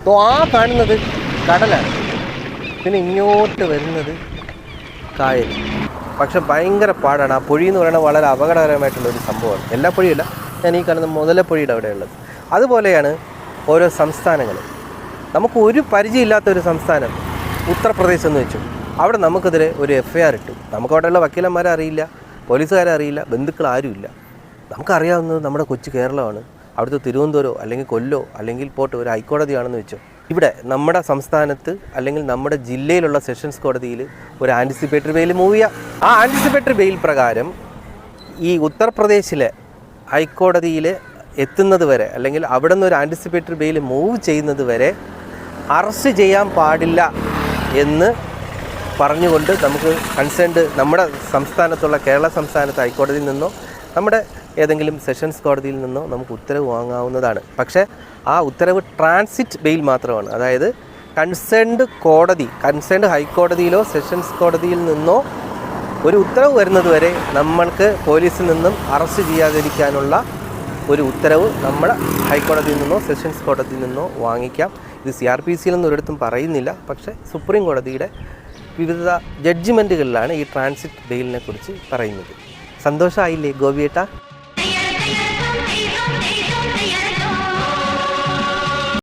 അപ്പോൾ ആ കാണുന്നത് കടലാണ്. പിന്നെ ഇങ്ങോട്ട് വരുന്നത് കായൽ. പക്ഷെ ഭയങ്കര പാടാണ്. ആ പൊഴി എന്ന് പറയുന്നത് വളരെ അപകടകരമായിട്ടുള്ള ഒരു സംഭവമാണ്. എല്ലാ പൊഴിയല്ല ഞാൻ ഈ കാണുന്ന മുതലപ്പൊഴിയുടെ അവിടെയുള്ളത്. അതുപോലെയാണ് ഓരോ സംസ്ഥാനങ്ങൾ. നമുക്ക് ഒരു പരിചയമില്ലാത്ത ഒരു സംസ്ഥാനം ഉത്തർപ്രദേശ് എന്ന് വെച്ചു. അവിടെ നമുക്കെതിരെ ഒരു എഫ് ഐ ആർ ഇട്ടു. നമുക്ക് അവിടെയുള്ള വക്കീലന്മാരെ അറിയില്ല പോലീസുകാരെ അറിയില്ല ബന്ധുക്കൾ ആരുമില്ല. നമുക്കറിയാവുന്നത് നമ്മുടെ കൊച്ചു കേരളമാണ്. അവിടുത്തെ തിരുവനന്തപുരമോ അല്ലെങ്കിൽ കൊല്ലോ അല്ലെങ്കിൽ പോട്ട് ഒരു ഹൈക്കോടതിയാണെന്ന് വെച്ചോ. ഇവിടെ നമ്മുടെ സംസ്ഥാനത്ത് അല്ലെങ്കിൽ നമ്മുടെ ജില്ലയിലുള്ള സെഷൻസ് കോടതിയിൽ ഒരു ആന്റിസിപ്പേറ്ററി ബെയിൽ മൂവ് ചെയ്യാം. ആ ആന്റിസിപ്പേറ്ററി ബെയിൽ പ്രകാരം ഈ ഉത്തർപ്രദേശിലെ ഹൈക്കോടതിയിൽ എത്തുന്നത് വരെ അല്ലെങ്കിൽ അവിടെ നിന്ന് ഒരു ആന്റിസിപ്പേറ്ററി ബെയിൽ മൂവ് ചെയ്യുന്നത് വരെ അറസ്റ്റ് ചെയ്യാൻ പാടില്ല എന്ന് പറഞ്ഞുകൊണ്ട് നമുക്ക് കൺസേൺഡ് നമ്മുടെ സംസ്ഥാനത്തുള്ള കേരള സംസ്ഥാനത്ത് ഹൈക്കോടതിയിൽ നിന്നോ നമ്മുടെ ഏതെങ്കിലും സെഷൻസ് കോടതിയിൽ നിന്നോ നമുക്ക് ഉത്തരവ് വാങ്ങാവുന്നതാണ്. പക്ഷേ ആ ഉത്തരവ് ട്രാൻസിറ്റ് ബെയിൽ മാത്രമാണ്. അതായത് കൺസേൺഡ് കോടതി കൺസേൺഡ് ഹൈക്കോടതിയിലോ സെഷൻസ് കോടതിയിൽ നിന്നോ ഒരു ഉത്തരവ് വരുന്നത് വരെ നമ്മൾക്ക് പോലീസിൽ നിന്നും അറസ്റ്റ് ചെയ്യാതിരിക്കാനുള്ള ഒരു ഉത്തരവ് നമ്മൾ ഹൈക്കോടതിയിൽ നിന്നോ സെഷൻസ് കോടതിയിൽ നിന്നോ വാങ്ങിക്കാം. ഇത് സി ആർ പി സിയിലൊന്നും ഒരിടത്തും പറയുന്നില്ല. പക്ഷേ സുപ്രീം കോടതിയുടെ വിവിധ ജഡ്ജിമെന്റുകളിലാണ് ഈ ട്രാൻസിറ്റ് ബെയിലിനെ കുറിച്ച് പറയുന്നത്. സന്തോഷമായില്ലേ ഗോപിയേട്ട?